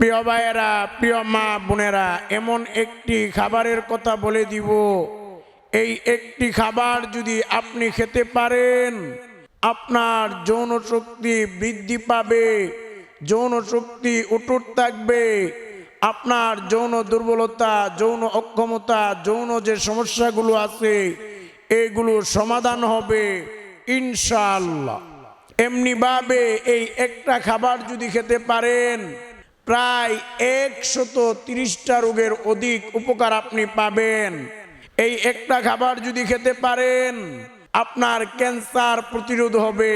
প্রিয় ভাইয়েরা, প্রিয় মা বোনেরা, এমন একটি খাবারের কথা বলে দিব। এই একটি খাবার যদি আপনি খেতে পারেন, আপনার যৌন শক্তি বৃদ্ধি পাবে, যৌন শক্তি উটুট থাকবে, আপনার যৌন দুর্বলতা, যৌন অক্ষমতা, যৌন যে সমস্যাগুলো আছে, এগুলো সমাধান হবে, ইনশাআল্লাহ। এমনিভাবে এই একটা খাবার যদি খেতে পারেন প্রায় একশত তিরিশটা রোগের অধিক উপকার আপনি পাবেন। এই একটা খাবার যদি খেতে পারেন, আপনার ক্যান্সার প্রতিরোধ হবে,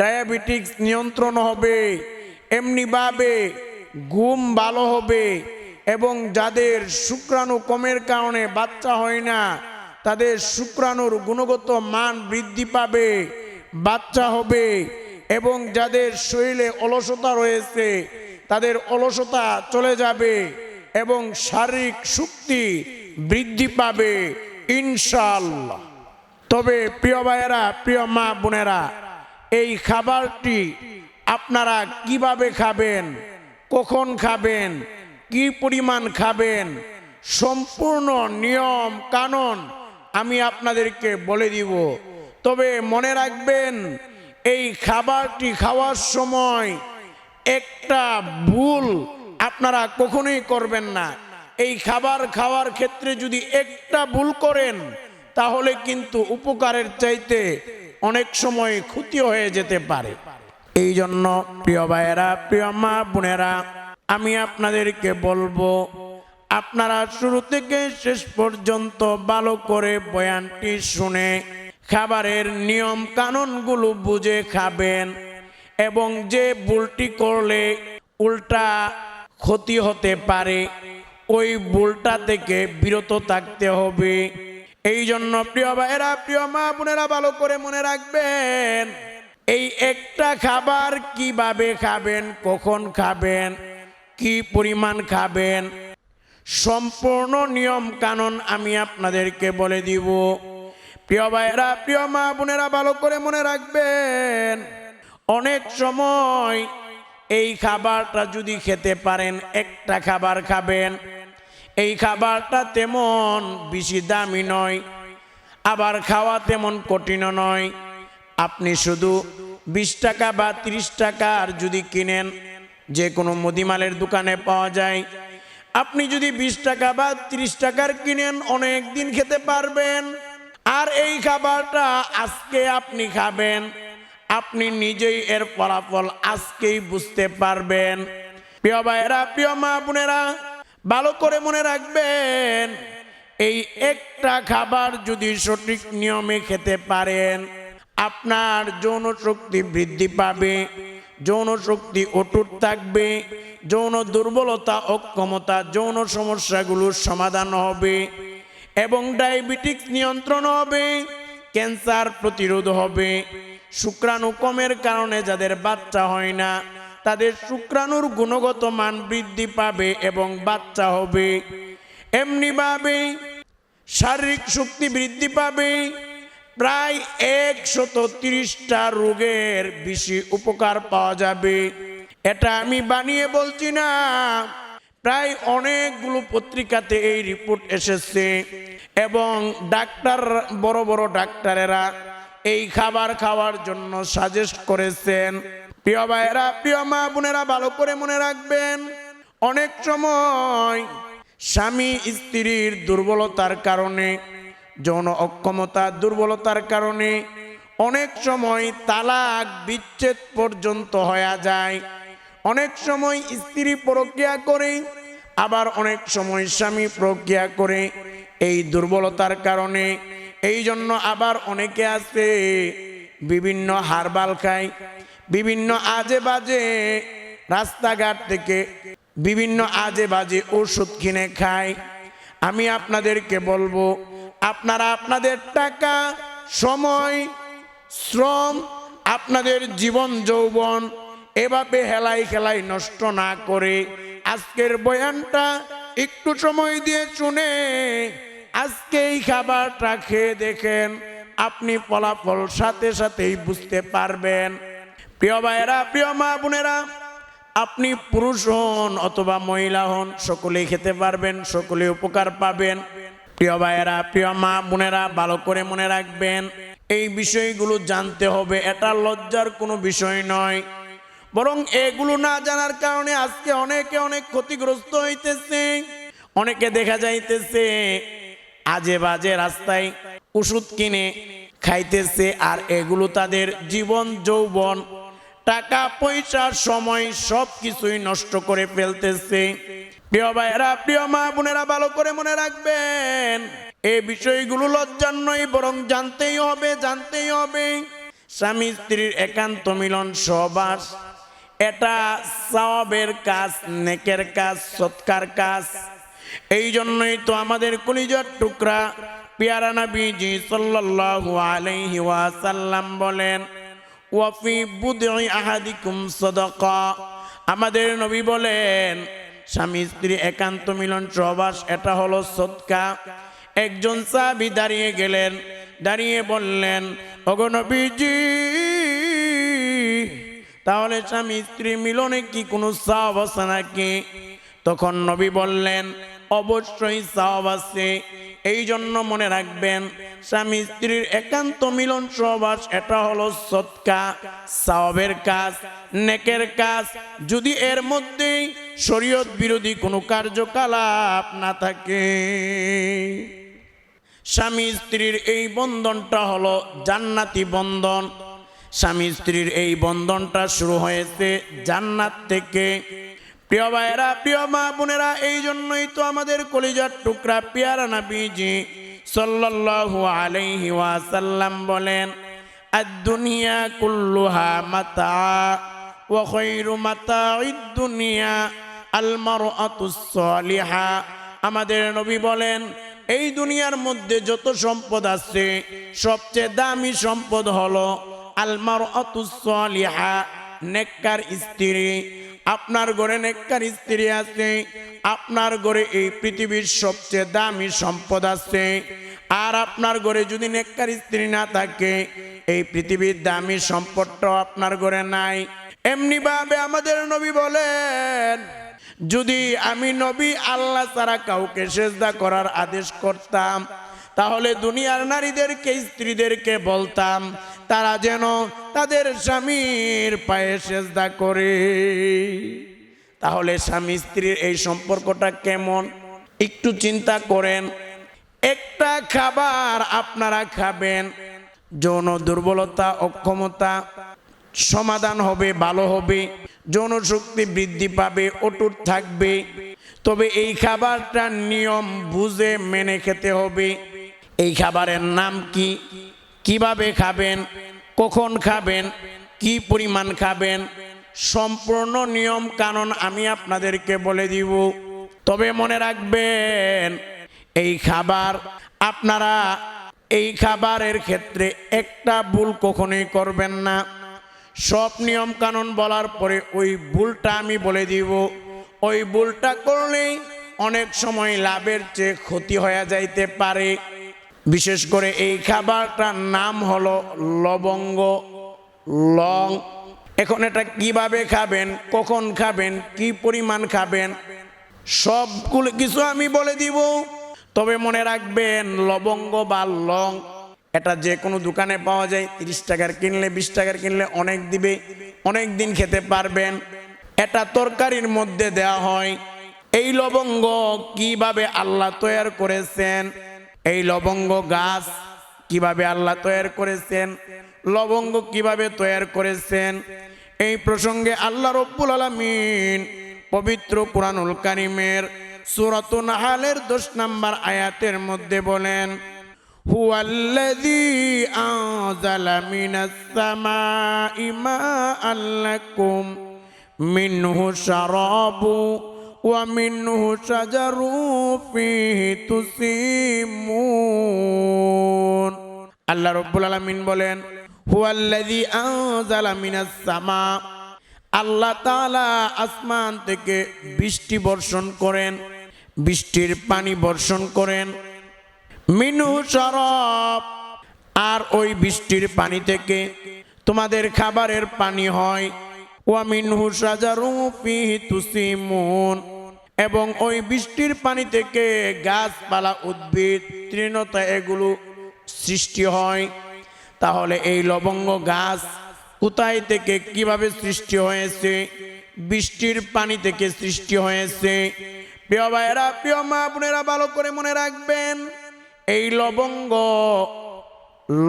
ডায়াবেটিক্স নিয়ন্ত্রণ হবে, এমনিভাবে ঘুম ভালো হবে এবং যাদের শুক্রাণু কমের কারণে বাচ্চা হয় না, তাদের শুক্রাণুর গুণগত মান বৃদ্ধি পাবে, বাচ্চা হবে এবং যাদের শরীরে অলসতা রয়েছে তাদের অলসতা চলে যাবে এবং শারীরিক শক্তি বৃদ্ধি পাবে, ইনশাআল্লাহ। তবে প্রিয় ভাইয়েরা, প্রিয় মা বোনেরা, এই খাবারটি আপনারা কীভাবে খাবেন, কখন খাবেন, কি পরিমাণ খাবেন, সম্পূর্ণ নিয়ম কানুন আমি আপনাদেরকে বলে দিব। তবে মনে রাখবেন, এই খাবারটি খাওয়ার সময় একটা ভুল আপনারা কখনোই করবেন না। এই খাবার খাওয়ার ক্ষেত্রে যদি একটা ভুল করেন, তাহলে কিন্তু উপকারের চাইতে অনেক সময় ক্ষতি হয়ে যেতে পারে। এই জন্য প্রিয় ভাইয়েরা, প্রিয় মা বোনেরা, আমি আপনাদেরকে বলব, আপনারা শুরু থেকে শেষ পর্যন্ত ভালো করে বয়ানটি শুনে খাবারের নিয়ম কানুনগুলো বুঝে খাবেন। এবং যে ভুলটি করলে উল্টা ক্ষতি হতে পারে, ওই ভুলটা থেকে বিরত থাকতে হবে। এই জন্য প্রিয় ভাইয়েরা, প্রিয় মা বোনেরা, ভালো করে মনে রাখবেন, এই একটা খাবার কীভাবে খাবেন, কখন খাবেন, কি পরিমাণ খাবেন, সম্পূর্ণ নিয়ম কানুন আমি আপনাদেরকে বলে দিব। প্রিয় ভাইয়েরা, প্রিয় মা বোনেরা, ভালো করে মনে রাখবেন অনেক সময় এই খাবারটা যদি খেতে পারেন, একটা খাবার খাবেন, এই খাবারটা তেমন বেশি দামি নয়, আবার খাওয়া তেমন কঠিনও নয়। আপনি শুধু বিশ টাকা বা তিরিশ টাকার যদি কিনেন, যে কোনো মুদিমালের দোকানে পাওয়া যায়, আপনি যদি বিশ টাকা বা তিরিশ টাকার কিনেন, অনেক দিন খেতে পারবেন। আর এই খাবারটা আজকে আপনি খাবেন আপনি নিজেই এর ফলাফল আজকেই বুঝতে পারবেন। প্রিয় ভাইয়েরা, প্রিয় মা বোনেরা, ভালো করে মনে রাখবেন, এই একটা খাবার যদি সঠিক নিয়মে খেতে পারেন, আপনার যৌন শক্তি বৃদ্ধি পাবে, যৌন শক্তি অটুট থাকবে, যৌন দুর্বলতা অক্ষমতা যৌন সমস্যাগুলোর সমাধান হবে এবং ডায়াবেটিক্স নিয়ন্ত্রণ হবে, ক্যান্সার প্রতিরোধ হবে। শুক্রাণু কমের কারণে যাদের বাচ্চা হয় না, তাদের শুক্রাণুর গুণগত মান বৃদ্ধি পাবে এবং বাচ্চা হবে। এমনিভাবে শারীরিক শক্তি বৃদ্ধি পাবে। প্রায় একশত তিরিশটা রোগের বেশি উপকার পাওয়া যাবে। এটা আমি বানিয়ে বলছি না। প্রায় অনেকগুলো পত্রিকাতে এই রিপোর্ট এসেছে এবং ডাক্তার, বড় বড় ডাক্তারেরা এই খাবার খাওয়ার জন্য সাজেস্ট করেছেন। প্রিয় ভাইয়েরা, প্রিয় মা বোনেরা, ভালো করে মনে রাখবেন, অনেক সময় স্বামী স্ত্রীর দুর্বলতার কারণে, যৌন অক্ষমতা দুর্বলতার কারণে অনেক সময় তালাক বিচ্ছেদ পর্যন্ত হয়ে যায়। অনেক সময় স্ত্রী প্রক্রিয়া করে, আবার অনেক সময় স্বামী প্রক্রিয়া করে। এই দুর্বলতার কারণে এই জন্য আবার অনেকে আছে, বিভিন্ন হারবাল খায়, বিভিন্ন আজে বাজে রাস্তাঘাট থেকে বিভিন্ন আজে বাজে ওষুধ কিনে খায়। আমি আপনাদেরকে বলব, আপনারা আপনাদের টাকা, সময়, শ্রম, আপনাদের জীবন, যৌবন এভাবে হেলাই খেলাই নষ্ট না করে আজকের বয়ানটা একটু সময় দিয়ে শুনে আজকে এই খাবারটা খেয়ে দেখেন, আপনি ফলাফল সাথে সাথেই বুঝতে পারবেন। প্রিয় ভাইয়েরা, প্রিয় মা বোনেরা, আপনি পুরুষ হন অথবা মহিলা হন, সকলেই খেতে পারবেন সকলে উপকার পাবেন। প্রিয় ভাইয়েরা, প্রিয় মা বোনেরা, ভালো করে মনে রাখবেন, এই বিষয়গুলো জানতে হবে, এটা লজ্জার কোনো বিষয় নয়। বরং এগুলো না জানার কারণে আজকে অনেকে অনেক ক্ষতিগ্রস্ত হইতেছে, অনেকে দেখা যাইতেছে আজে বাজে রাস্তায় ওষুধ কিনে খাইতেছে আর এগুলো তাদের জীবন, যৌবন, টাকা, পয়সার সময় সব কিছুই নষ্ট করে ফেলতেছে। প্রিয় ভাইয়েরা, প্রিয় মা বোনেরা, ভালো করে মনে রাখবেন, এই বিষয়গুলো লজ্জার নয়, বরং জানতেই হবে জানতেই হবে। স্বামী স্ত্রীর একান্ত মিলন সহবাস, এটা সবের কাজ, নেকের কাজ, সৎকার কাজ। এই জন্যই তো আমাদের কলিজার টুকরা পিয়ারা নবীজি সাল্লাল্লাহু আলাইহি ওয়াসাল্লাম বলেন, ওয়াফি বুদই আহাদিকুম সাদাকা। আমাদের নবী বলেন, স্বামী স্ত্রী একান্ত মিলন সহবাস, এটা হলো সৎকা একজন সাহাবী দাঁড়িয়ে গেলেন, দাঁড়িয়ে বললেন অগনবীজি তাহলে স্বামী স্ত্রী মিলনে কি কোনো আছে নাকি? তখন নবী বললেন অবশ্যই সাব আছে। এই জন্য মনে রাখবেন, স্বামী স্ত্রীর একান্ত মিলন সহবাস, এটা হলো সৎকা, সাওয়াবের কাজ, নেকের কাজ। যদি এর মধ্যে শরীয়ত বিরোধী কোনো কার্যকলাপ না থাকে, স্বামী স্ত্রীর এই বন্ধনটা হলো জান্নাতি বন্ধন। স্বামী স্ত্রীর এই বন্ধনটা শুরু হয়েছে জান্নাত থেকে। প্রিয় ভাইয়েরা, প্রিয় মা বোনেরা এই জন্যই তো আমাদের কলিজার টুকরা পিয়ারা নাবিজি সাল্লাল্লাহু আলাইহি ওয়াসাল্লাম বলেন, আদ-দুনিয়া কুল্লুহা মাতা ওয়া খায়রু মাতা'id দুনিয়া আল মারআতুস সালিহা আমাদের নবী বলেন, এই দুনিয়ার মধ্যে যত সম্পদ আছে, সবচেয়ে দামি সম্পদ হলো আলমার অতুসলিহা নেককার স্ত্রী আপনার ঘরে নেককার স্ত্রী আছে, আপনার ঘরে এই পৃথিবীর সবচেয়ে দামি সম্পদ আছে, আর আপনার ঘরে যদি নেককার স্ত্রী না থাকে, এই পৃথিবীর দামি সম্পদটাও আপনার ঘরে নাই। এমনি ভাবে আমাদের নবী বলেন, যদি আমি নবী আল্লাহ ছাড়া কাউকে সেজদা করার আদেশ করতাম, তাহলে দুনিয়ার নারীদেরকে, স্ত্রীদেরকে বলতাম তারা যেন তাদের স্বামীর পায়ে সেজদা করে। তাহলে স্বামী স্ত্রীর এই সম্পর্কটা কেমন? একটু চিন্তা করেন। একটা খাবার আপনারা খাবেন, যৌন দুর্বলতা অক্ষমতা সমাধান হবে, ভালো হবে, যৌন শক্তি বৃদ্ধি পাবে, অটুট থাকবে। তবে এই খাবারটা নিয়ম বুঝে মেনে খেতে হবে। এই খাবারের নাম কি? কীভাবে খাবেন? কখন খাবেন? কি পরিমাণ খাবেন? সম্পূর্ণ নিয়ম কানুন আমি আপনাদেরকে বলে দিব। তবে মনে রাখবেন, এই খাবার আপনারা, এই খাবারের ক্ষেত্রে একটা ভুল কখনোই করবেন না। সব নিয়ম কানুন বলার পরে ওই ভুলটা আমি বলে দিব। ওই ভুলটা করলেই অনেক সময় লাভের চেয়ে ক্ষতি হয়ে যাইতে পারে। বিশেষ করে এই খাবারটার নাম হলো লবঙ্গ, লং। এখন এটা কীভাবে খাবেন, কখন খাবেন, কি পরিমাণ খাবেন, সবগুলো কিছু আমি বলে দিব। তবে মনে রাখবেন, লবঙ্গ বা লং, এটা যে কোনো দোকানে পাওয়া যায়, তিরিশ টাকার কিনলে, বিশ টাকার কিনলে অনেক দিবে, অনেক দিন খেতে পারবেন। এটা তরকারির মধ্যে দেয়া হয়। এই লবঙ্গ কীভাবে আল্লাহ তৈয়ার করেছেন এই লবঙ্গ গাছ কীভাবে আল্লাহ তৈরি করেছেন? লবঙ্গ কীভাবে তৈরি করেছেন? এই প্রসঙ্গে আল্লাহ রব্বুল আলমিন পবিত্র কুরআনুল কারিমের সুরত নাহালের দশ নাম্বার আয়াতের মধ্যে বলেন, হুয়াল্লাযী আনজালা মিনাস সামাঈ মাআ মিনহু ومنه شجر فيه تسيمون আল্লাহ রব্বুল আলমিন বলেন হুয়াল্লাযী আনজালা মিনাস সামা আল্লাহ তাআলা আসমান থেকে বৃষ্টি বর্ষণ করেন বৃষ্টির পানি বর্ষণ করেন মিনু সরব আর ওই বৃষ্টির পানি থেকে তোমাদের খাবারের পানি হয় ওয়ামিনহু সাজারু ফিহি তুসিমুন এবং ওই বৃষ্টির পানি থেকে গাছপালা উদ্ভিদ, তৃণতা এগুলো সৃষ্টি হয়। তাহলে এই লবঙ্গ গাছ কোথায় থেকে কীভাবে সৃষ্টি হয়েছে? বৃষ্টির পানি থেকে সৃষ্টি হয়েছে। প্রিয় ভাইয়েরা, প্রিয় মা বোনেরা, ভালো করে মনে রাখবেন, এই লবঙ্গ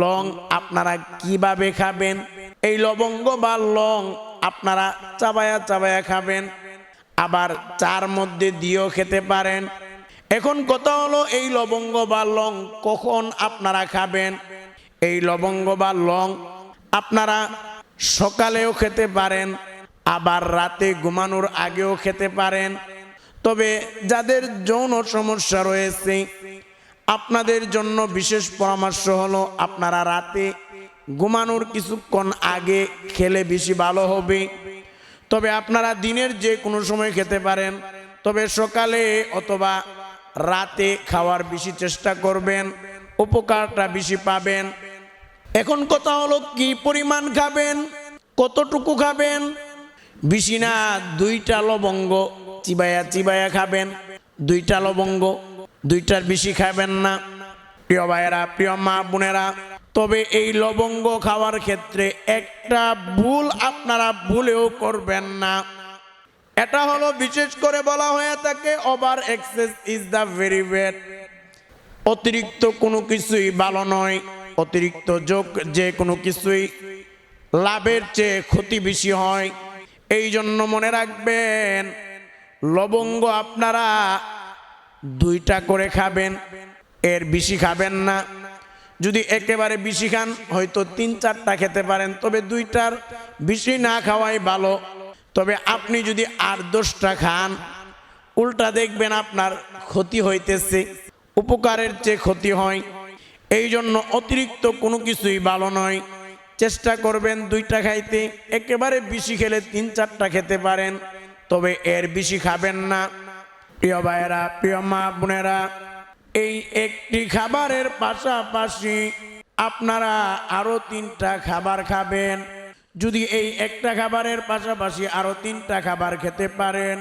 লং আপনারা কীভাবে খাবেন? এই লবঙ্গ বা লং আপনারা চাবায়া চাবায়া খাবেন। আবার চার মধ্যে দিয়েও খেতে পারেন। এখন কথা হলো, এই লবঙ্গ বা লং কখন আপনারা খাবেন? এই লবঙ্গ বা লং আপনারা সকালেও খেতে পারেন, আবার রাতে ঘুমানোর আগেও খেতে পারেন। তবে যাদের যৌন সমস্যা রয়েছে, আপনাদের জন্য বিশেষ পরামর্শ হলো, আপনারা রাতে ঘুমানোর কিছুক্ষণ আগে খেলে বেশি ভালো হবে। তবে আপনারা দিনের যে কোনো সময় খেতে পারেন। তবে সকালে অথবা রাতে খাওয়ার বেশি চেষ্টা করবেন, উপকারটা বেশি পাবেন। এখন কথা হলো কি পরিমাণ খাবেন, কতটুকু খাবেন? বেশি না, দুইটা লবঙ্গ চিবায়া চিবায়া খাবেন। দুইটা লবঙ্গ, দুইটার বেশি খাবেন না। প্রিয় ভাইয়েরা, প্রিয় মা বোনেরা তবে এই লবঙ্গ খাওয়ার ক্ষেত্রে একটা ভুল আপনারা ভুলেও করবেন না। এটা হলো বিশেষ করে বলা হয়ে থাকে, over excess is the very bad অতিরিক্ত কোনো কিছুই ভালো নয়, অতিরিক্ত যোগ যে কোনো কিছুই লাভের চেয়ে ক্ষতি বেশি হয়। এই জন্য মনে রাখবেন, লবঙ্গ আপনারা দুইটা করে খাবেন, এর বেশি খাবেন না। যদি একেবারে বেশি খান, হয়তো তিন চারটা খেতে পারেন, তবে দুইটার বেশি না খাওয়াই ভালো। তবে আপনি যদি আর দশটা খান, উল্টা দেখবেন আপনার ক্ষতি হইতেছে, উপকারের চেয়ে ক্ষতি হয়। এই জন্য অতিরিক্ত কোনো কিছুই ভালো নয়। চেষ্টা করবেন দুইটা খাইতে, একেবারে বেশি খেলে তিন চারটা খেতে পারেন, তবে এর বেশি খাবেন না। প্রিয় ভাইয়েরা, প্রিয় মা বোনেরা এই একটি খাবারের পাশাপাশি আপনারা আরও তিনটা খাবার খাবেন। যদি এই একটা খাবারের পাশাপাশি আরও তিনটা খাবার খেতে পারেন,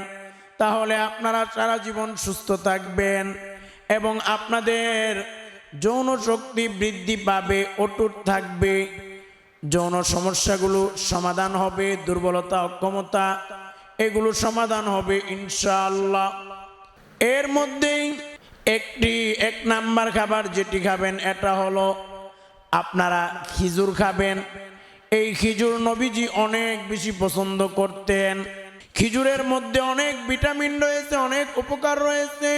তাহলে আপনারা সারা জীবন সুস্থ থাকবেন এবং আপনাদের যৌন শক্তি বৃদ্ধি পাবে, অটুট থাকবে। যৌন সমস্যাগুলো সমাধান হবে, দুর্বলতা, অক্ষমতা, এগুলো সমাধান হবে ইনশাআল্লাহ। এর মধ্যেই একটি, এক নাম্বার খাবার যেটি খাবেন, এটা হলো আপনারা খিজুর খাবেন। এই খিজুর নবীজি অনেক বেশি পছন্দ করতেন। খিজুরের মধ্যে অনেক ভিটামিন রয়েছে, অনেক উপকার রয়েছে।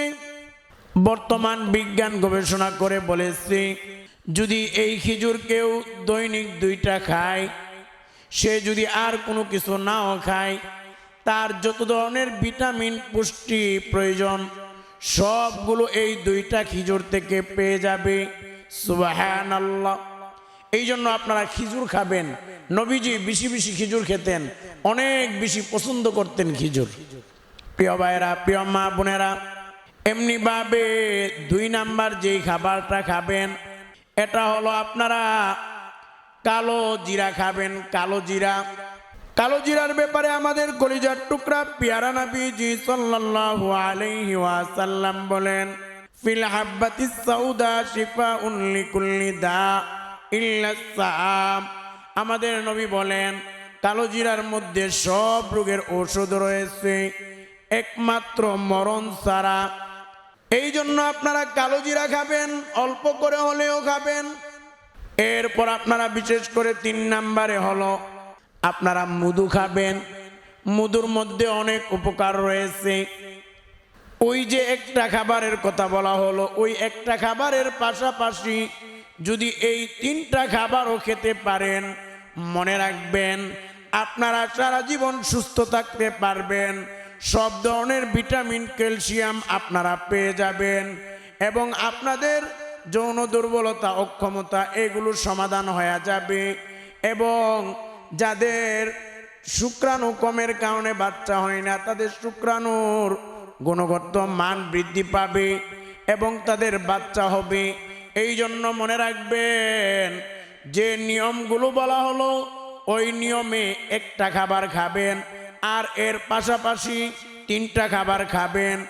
বর্তমান বিজ্ঞান গবেষণা করে বলেছে, যদি এই খিজুর কেউ দৈনিক দুইটা খায়, সে যদি আর কোনো কিছু নাও খায়, তার যত ধরনের ভিটামিন পুষ্টি প্রয়োজন সবগুলো এই দুইটা খিজুর থেকে পেয়ে যাবে। সুবাহান এই জন্য আপনারা খিজুর খাবেন। নবীজি বেশি বেশি খিজুর খেতেন। অনেক বেশি পছন্দ করতেন খিজুর। প্রিয় ভাইয়েরা, প্রিয় মা বোনেরা, এমনিভাবে দুই নাম্বার যেই খাবারটা খাবেন, এটা হলো আপনারা কালো জিরা খাবেন, কালো জিরা। কালো জিরার ব্যাপারে আমাদের কলিজার টুকরা পিয়ারা সাল্লাল্লাহু আলাইহি ওয়াসাল্লাম বলেন, ফিল সাউদা শিফাউন লিকুল্লি দা ইল্লা আমাদের নবী বলেন, কালো জিরার মধ্যে সব রোগের ঔষধ রয়েছে, একমাত্র মরণ ছাড়া। এই জন্য আপনারা কালো জিরা খাবেন, অল্প করে হলেও খাবেন। এরপর আপনারা বিশেষ করে তিন নাম্বারে হলো আপনারা মধু খাবেন। মধুর মধ্যে অনেক উপকার রয়েছে। ওই যে একটা খাবারের কথা বলা হলো, ওই একটা খাবারের পাশাপাশি যদি এই তিনটা খাবারও খেতে পারেন, মনে রাখবেন আপনারা সারা জীবন সুস্থ থাকতে পারবেন। সব ধরনের ভিটামিন, ক্যালসিয়াম আপনারা পেয়ে যাবেন এবং আপনাদের যৌন দুর্বলতা অক্ষমতা এগুলো সমাধান হয়ে যাবে এবং যাদের শুক্রাণু কমের কারণে বাচ্চা হয় না, তাদের শুক্রাণুর গুণগত মান বৃদ্ধি পাবে এবং তাদের বাচ্চা হবে। এই জন্য মনে রাখবেন, যে নিয়মগুলো বলা হলো, ওই নিয়মে একটা খাবার খাবেন আর এর পাশাপাশি তিনটা খাবার খাবেন।